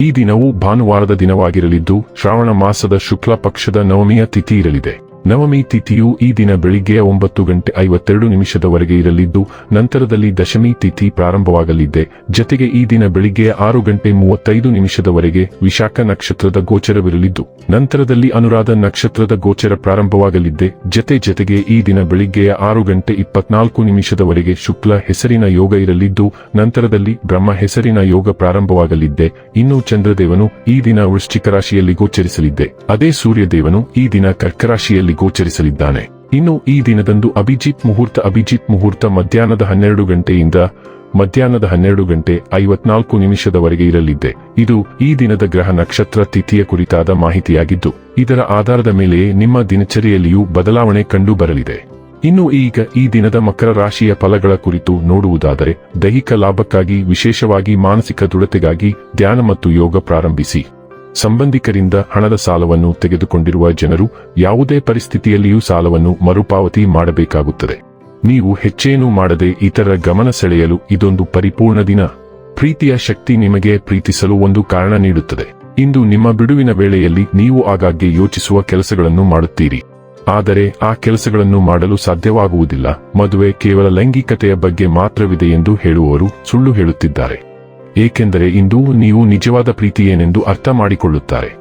ಈ ದಿನವು ಭಾನುವಾರದ ದಿನವಾಗಿರಲಿದ್ದು ಶ್ರಾವಣ ಮಾಸದ ಶುಕ್ಲ ಪಕ್ಷದ ನವಮಿಯ ತಿಥಿ ಇರಲಿದೆ. ನವಮಿ ತಿಥಿಯು ಈ ದಿನ ಬೆಳಿಗ್ಗೆ ಒಂಬತ್ತು ಗಂಟೆ ಐವತ್ತೆರಡು ನಿಮಿಷದವರೆಗೆ ಇರಲಿದ್ದು, ನಂತರದಲ್ಲಿ ದಶಮಿ ತಿಥಿ ಪ್ರಾರಂಭವಾಗಲಿದೆ. ಜತೆಗೆ ಈ ದಿನ ಬೆಳಿಗ್ಗೆ ಆರು ಗಂಟೆ ಮೂವತ್ತೈದು ನಿಮಿಷದವರೆಗೆ ವಿಶಾಖ ನಕ್ಷತ್ರದ ಗೋಚರವಿರಲಿದ್ದು, ನಂತರದಲ್ಲಿ ಅನುರಾಧ ನಕ್ಷತ್ರದ ಗೋಚರ ಪ್ರಾರಂಭವಾಗಲಿದೆ. ಜತೆ ಜತೆಗೆ ಈ ದಿನ ಬೆಳಿಗ್ಗೆ ಆರು ಗಂಟೆ ಇಪ್ಪತ್ನಾಲ್ಕು ನಿಮಿಷದವರೆಗೆ ಶುಕ್ಲ ಹೆಸರಿನ ಯೋಗ ಇರಲಿದ್ದು, ನಂತರದಲ್ಲಿ ಬ್ರಹ್ಮ ಹೆಸರಿನ ಯೋಗ ಪ್ರಾರಂಭವಾಗಲಿದೆ. ಇನ್ನು ಚಂದ್ರದೇವನು ಈ ದಿನ ವೃಶ್ಚಿಕ ರಾಶಿಯಲ್ಲಿ ಗೋಚರಿಸಲಿದ್ದೆ ಅದೇ ಸೂರ್ಯದೇವನು ಈ ದಿನ ಕರ್ಕ ರಾಶಿಯಲ್ಲಿ ಗೋಚರಿಸಲಿದ್ದಾನೆ. ಇನ್ನು ಈ ದಿನದಂದು ಅಭಿಜಿತ್ ಮುಹೂರ್ತ ಅಭಿಜಿತ್ ಮುಹೂರ್ತ ಮಧ್ಯಾಹ್ನದ ಹನ್ನೆರಡು ಗಂಟೆಯಿಂದ ಮಧ್ಯಾಹ್ನದ ಹನ್ನೆರಡು ಗಂಟೆ ಐವತ್ನಾಲ್ಕು ನಿಮಿಷದವರೆಗೆ ಇರಲಿದೆ ಇದು ಈ ದಿನದ ಗ್ರಹ ನಕ್ಷತ್ರ ತಿಥಿಯ ಕುರಿತಾದ ಮಾಹಿತಿಯಾಗಿದ್ದು, ಇದರ ಆಧಾರದ ಮೇಲೆ ನಿಮ್ಮ ದಿನಚರಿಯಲ್ಲಿಯೂ ಬದಲಾವಣೆ ಕಂಡು ಬರಲಿದೆ ಇನ್ನು ಈಗ ಈ ದಿನದ ಮಕರ ರಾಶಿಯ ಫಲಗಳ ಕುರಿತು ನೋಡುವುದಾದರೆ, ದೈಹಿಕ ಲಾಭಕ್ಕಾಗಿ, ವಿಶೇಷವಾಗಿ ಮಾನಸಿಕ ದೃಢತೆಗಾಗಿ ಧ್ಯಾನ ಮತ್ತು ಯೋಗ ಪ್ರಾರಂಭಿಸಿ. ಸಂಬಂಧಿಕರಿಂದ ಹಣದ ಸಾಲವನ್ನು ತೆಗೆದುಕೊಂಡಿರುವ ಜನರು ಯಾವುದೇ ಪರಿಸ್ಥಿತಿಯಲ್ಲಿಯೂ ಸಾಲವನ್ನು ಮರುಪಾವತಿ ಮಾಡಬೇಕಾಗುತ್ತದೆ. ನೀವು ಹೆಚ್ಚೇನೂ ಮಾಡದೆ ಇತರ ಗಮನ ಸೆಳೆಯಲು ಇದೊಂದು ಪರಿಪೂರ್ಣ ದಿನ. ಪ್ರೀತಿಯ ಶಕ್ತಿ ನಿಮಗೆ ಪ್ರೀತಿಸಲು ಒಂದು ಕಾರಣ ನೀಡುತ್ತದೆ. ಇಂದು ನಿಮ್ಮ ಬಿಡುವಿನ ವೇಳೆಯಲ್ಲಿ ನೀವು ಆಗಾಗ್ಗೆ ಯೋಚಿಸುವ ಕೆಲಸಗಳನ್ನು ಮಾಡುತ್ತೀರಿ. ಆದರೆ ಆ ಕೆಲಸಗಳನ್ನು ಮಾಡಲು ಸಾಧ್ಯವಾಗುವುದಿಲ್ಲ. ಮದುವೆ ಕೇವಲ ಲೈಂಗಿಕತೆಯ ಬಗ್ಗೆ ಮಾತ್ರವಿದೆ ಎಂದು ಹೇಳುವವರು ಸುಳ್ಳು ಹೇಳುತ್ತಿದ್ದಾರೆ. ಏಕೆಂದರೆ ಇಂದು ನೀವು ನಿಜವಾದ ಪ್ರೀತಿ ಏನೆಂದು ಅರ್ಥ ಮಾಡಿಕೊಳ್ಳುತ್ತಾರೆ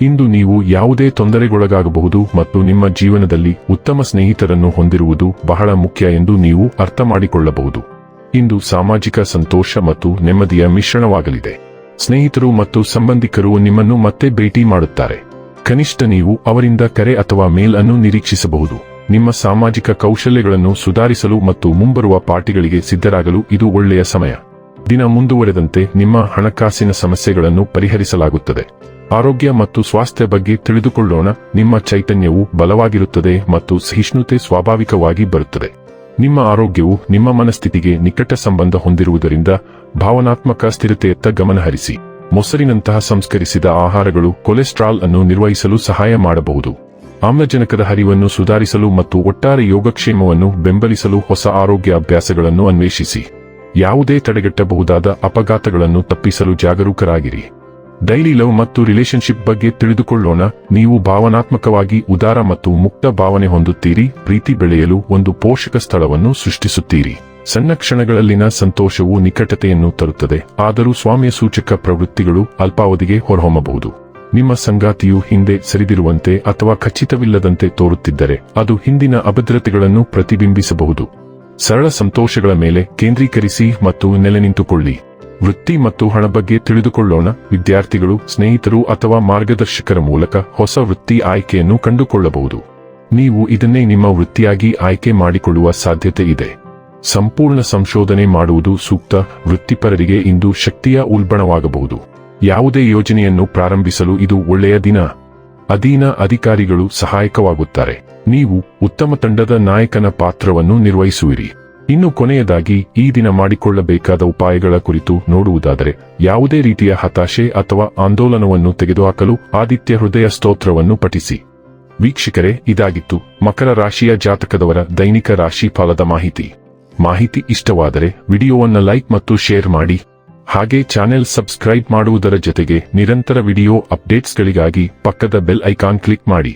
ಇಂದು ನೀವು ಯಾವುದೇ ತೊಂದರೆಗೊಳಗಾಗಬಹುದು ಮತ್ತು ನಿಮ್ಮ ಜೀವನದಲ್ಲಿ ಉತ್ತಮ ಸ್ನೇಹಿತರನ್ನು ಹೊಂದಿರುವುದು ಬಹಳ ಮುಖ್ಯ ಎಂದು ನೀವು ಅರ್ಥ ಮಾಡಿಕೊಳ್ಳಬಹುದು ಇಂದು ಸಾಮಾಜಿಕ ಸಂತೋಷ ಮತ್ತು ನೆಮ್ಮದಿಯ ಮಿಶ್ರಣವಾಗಲಿದೆ. ಸ್ನೇಹಿತರು ಮತ್ತು ಸಂಬಂಧಿಕರು ನಿಮ್ಮನ್ನು ಮತ್ತೆ ಭೇಟಿ ಮಾಡುತ್ತಾರೆ. ಕನಿಷ್ಠ ನೀವು ಅವರಿಂದ ಕರೆ ಅಥವಾ ಮೇಲ್ ಅನ್ನು ನಿರೀಕ್ಷಿಸಬಹುದು. ನಿಮ್ಮ ಸಾಮಾಜಿಕ ಕೌಶಲ್ಯಗಳನ್ನು ಸುಧಾರಿಸಲು ಮತ್ತು ಮುಂಬರುವ ಪಾರ್ಟಿಗಳಿಗೆ ಸಿದ್ಧರಾಗಲು ಇದು ಒಳ್ಳೆಯ ಸಮಯ. ದಿನ ಮುಂದುವರೆದಂತೆ ನಿಮ್ಮ ಹಣಕಾಸಿನ ಸಮಸ್ಯೆಗಳನ್ನು ಪರಿಹರಿಸಲಾಗುತ್ತದೆ. ಆರೋಗ್ಯ ಮತ್ತು ಸ್ವಾಸ್ಥ್ಯ ಬಗ್ಗೆ ತಿಳಿದುಕೊಳ್ಳೋಣ. ನಿಮ್ಮ ಚೈತನ್ಯವು ಬಲವಾಗಿರುತ್ತದೆ ಮತ್ತು ಸಹಿಷ್ಣುತೆ ಸ್ವಾಭಾವಿಕವಾಗಿ ಬರುತ್ತದೆ. ನಿಮ್ಮ ಆರೋಗ್ಯವು ನಿಮ್ಮ ಮನಸ್ಥಿತಿಗೆ ನಿಕಟ ಸಂಬಂಧ ಹೊಂದಿರುವುದರಿಂದ ಭಾವನಾತ್ಮಕ ಸ್ಥಿರತೆಯತ್ತ ಗಮನಹರಿಸಿ. ಮೊಸರಿನಂತಹ ಸಂಸ್ಕರಿಸಿದ ಆಹಾರಗಳು ಕೊಲೆಸ್ಟ್ರಾಲ್ ಅನ್ನು ನಿರ್ವಹಿಸಲು ಸಹಾಯ ಮಾಡಬಹುದು. ಆಮ್ಲಜನಕದ ಹರಿವನ್ನು ಸುಧಾರಿಸಲು ಮತ್ತು ಒಟ್ಟಾರೆ ಯೋಗಕ್ಷೇಮವನ್ನು ಬೆಂಬಲಿಸಲು ಹೊಸ ಆರೋಗ್ಯ ಅಭ್ಯಾಸಗಳನ್ನು ಅನ್ವೇಷಿಸಿ. ಯಾವುದೇ ತಡೆಗಟ್ಟಬಹುದಾದ ಅಪಘಾತಗಳನ್ನು ತಪ್ಪಿಸಲು ಜಾಗರೂಕರಾಗಿರಿ. ಡೈಲಿ ಲವ್ ಮತ್ತು ರಿಲೇಶನ್ಶಿಪ್ ಬಗ್ಗೆ ತಿಳಿದುಕೊಳ್ಳೋಣ. ನೀವು ಭಾವನಾತ್ಮಕವಾಗಿ ಉದಾರ ಮತ್ತು ಮುಕ್ತ ಭಾವನೆ ಹೊಂದುತ್ತೀರಿ. ಪ್ರೀತಿ ಬೆಳೆಯಲು ಒಂದು ಪೋಷಕ ಸ್ಥಳವನ್ನು ಸೃಷ್ಟಿಸುತ್ತೀರಿ. ಸಣ್ಣ ಕ್ಷಣಗಳಲ್ಲಿನ ಸಂತೋಷವು ನಿಕಟತೆಯನ್ನು ತರುತ್ತದೆ. ಆದರೂ ಸ್ವಾಮ್ಯ ಸೂಚಕ ಪ್ರವೃತ್ತಿಗಳು ಅಲ್ಪಾವಧಿಗೆ ಹೊರಹೊಮ್ಮಬಹುದು. ನಿಮ್ಮ ಸಂಗಾತಿಯು ಹಿಂದೆ ಸರಿದಿರುವಂತೆ ಅಥವಾ ಖಚಿತವಿಲ್ಲದಂತೆ ತೋರುತ್ತಿದ್ದರೆ ಅದು ಹಿಂದಿನ ಅಭದ್ರತೆಗಳನ್ನು ಪ್ರತಿಬಿಂಬಿಸಬಹುದು. ಸರಳ ಸಂತೋಷಗಳ ಮೇಲೆ ಕೇಂದ್ರೀಕರಿಸಿ ಮತ್ತು ನೆಲೆ ನಿಂತುಕೊಳ್ಳಿ. ವೃತ್ತಿ ಮತ್ತು ಹಣ ಬಗ್ಗೆ ತಿಳಿದುಕೊಳ್ಳೋಣ. ವಿದ್ಯಾರ್ಥಿಗಳು, ಸ್ನೇಹಿತರು ಅಥವಾ ಮಾರ್ಗದರ್ಶಕರ ಮೂಲಕ ಹೊಸ ವೃತ್ತಿ ಆಯ್ಕೆಯನ್ನು ಕಂಡುಕೊಳ್ಳಬಹುದು. ನೀವು ಇದನ್ನೇ ನಿಮ್ಮ ವೃತ್ತಿಯಾಗಿ ಆಯ್ಕೆ ಮಾಡಿಕೊಳ್ಳುವ ಸಾಧ್ಯತೆ ಇದೆ. ಸಂಪೂರ್ಣ ಸಂಶೋಧನೆ ಮಾಡುವುದು ಸೂಕ್ತ. ವೃತ್ತಿಪರರಿಗೆ ಇಂದು ಶಕ್ತಿಯ ಉಲ್ಬಣವಾಗಬಹುದು. ಯಾವುದೇ ಯೋಜನೆಯನ್ನು ಪ್ರಾರಂಭಿಸಲು ಇದು ಒಳ್ಳೆಯ ದಿನ. ಅಧೀನ ಅಧಿಕಾರಿಗಳು ಸಹಾಯಕವಾಗುತ್ತಾರೆ. ನೀವು ಉತ್ತಮ ತಂಡದ ನಾಯಕನ ಪಾತ್ರವನ್ನು ನಿರ್ವಹಿಸುವಿರಿ. ಇನ್ನು ಕೊನೆಯದಾಗಿ ಈ ದಿನ ಮಾಡಿಕೊಳ್ಳಬೇಕಾದ ಉಪಾಯಗಳ ಕುರಿತು ನೋಡುವುದಾದರೆ, ಯಾವುದೇ ರೀತಿಯ ಹತಾಶೆ ಅಥವಾ ಆಂದೋಲನವನ್ನು ತೆಗೆದುಹಾಕಲು ಆದಿತ್ಯ ಹೃದಯ ಸ್ತೋತ್ರವನ್ನು ಪಠಿಸಿ. ವೀಕ್ಷಕರೇ, ಇದಾಗಿತ್ತು ಮಕರ ರಾಶಿಯ ಜಾತಕದವರ ದೈನಿಕ ರಾಶಿ ಫಲದ ಮಾಹಿತಿ. ಮಾಹಿತಿ ಇಷ್ಟವಾದರೆ ವಿಡಿಯೋವನ್ನ ಲೈಕ್ ಮತ್ತು ಶೇರ್ ಮಾಡಿ. ಹಾಗೆ ಚಾನೆಲ್ ಸಬ್ಸ್ಕ್ರೈಬ್ ಮಾಡುವುದರ ಜೊತೆಗೆ ನಿರಂತರ ವಿಡಿಯೋ ಅಪ್ಡೇಟ್ಸ್ಗಳಿಗಾಗಿ ಪಕ್ಕದ ಬೆಲ್ ಐಕಾನ್ ಕ್ಲಿಕ್ ಮಾಡಿ.